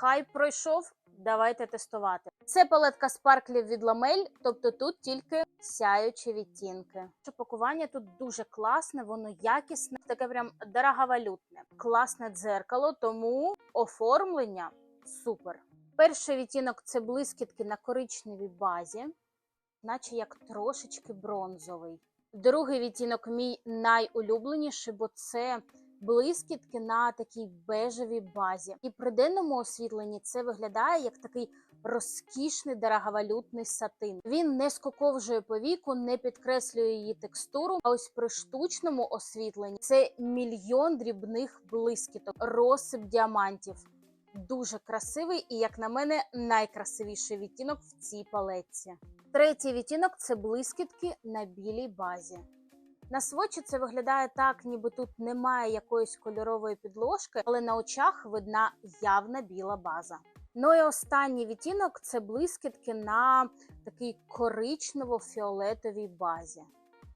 Хайп пройшов. Давайте тестувати. Це палетка спарклів від ламель, тобто тут тільки сяючі відтінки. Пакування тут дуже класне, воно якісне, таке прям дороговалютне. Класне дзеркало, тому оформлення супер. Перший відтінок це блискітки на коричневій базі, наче як трошечки бронзовий. Другий відтінок мій найулюбленіший, бо це блискітки на такій бежевій базі. І при денному освітленні це виглядає як такий розкішний дороговалютний сатин. Він не скоковжує по віку, не підкреслює її текстуру. А ось при штучному освітленні це мільйон дрібних блискіток, розсип діамантів. Дуже красивий і, як на мене, найкрасивіший відтінок в цій палетці. Третій відтінок це блискітки на білій базі. На свочі це виглядає так, ніби тут немає якоїсь кольорової підложки, але на очах видна явна біла база. Ну і останній відтінок це блискітки на такій коричнево-фіолетовій базі.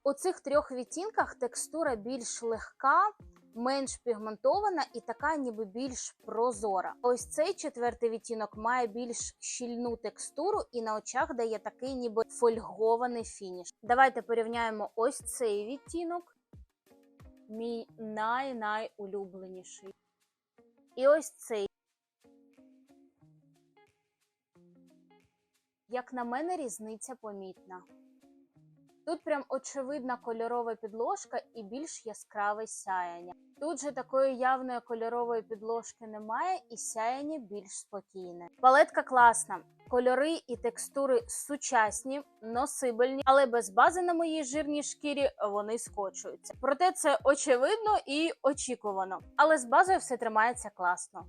У цих трьох відтінках текстура більш легка, менш пігментована і така, ніби більш прозора. Ось цей четвертий відтінок має більш щільну текстуру і на очах дає такий, ніби фольгований фініш. Давайте порівняємо ось цей відтінок, мій най-найулюбленіший. І ось цей. Як на мене, різниця помітна. Тут прям очевидна кольорова підложка і більш яскраве сяяння. Тут же такої явної кольорової підложки немає, і сяяння більш спокійне. Палетка класна. Кольори і текстури сучасні, носибельні, але без бази на моїй жирній шкірі вони скочуються. Проте це очевидно і очікувано. Але з базою все тримається класно.